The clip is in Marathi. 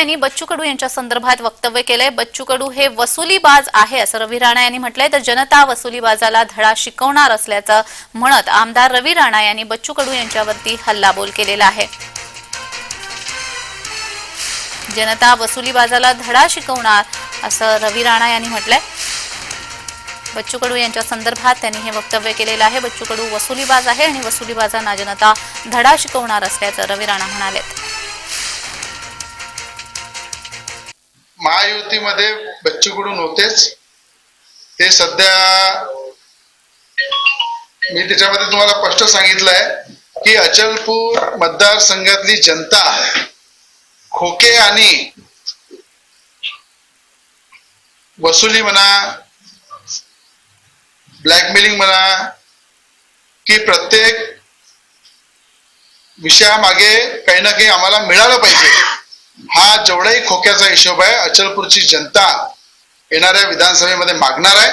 यांनी बच्चू कडू यांच्या संदर्भात वक्तव्य केलंय. बच्चू कडू हे वसुलीबाज आहे असं रवी राणा यांनी म्हटलंय. तर जनता वसुलीबाजाला धडा शिकवणार असल्याचं म्हणत आमदार रवी राणा यांनी बच्चू कडू यांच्यावरती हल्लाबोल केलेला आहे. जनता वसुलीबाजाला धडा शिकवणार असं रवी राणा यांनी म्हटलंय. बच्चू कडू यांच्या संदर्भात त्यांनी हे वक्तव्य केलेलं आहे. बच्चू कडू वसुलीबाज आहे आणि वसुलीबाजांना जनता धडा शिकवणार असल्याचं रवी राणा म्हणाले महायुतीमध्ये बच्चू कडू होतेच. ते सध्या मी त्याच्यामध्ये तुम्हाला स्पष्ट सांगितलंय की अचलपूर मतदारसंघातली जनता खोके आणि वसुली म्हणा ब्लॅकमेलिंग म्हणा की प्रत्येक विषयामागे काही ना काही आम्हाला मिळालं पाहिजे. हा जेवढाही खोक्याचा हिशोब आहे अचलपूरची जनता येणाऱ्या विधानसभेमध्ये मागणार आहे.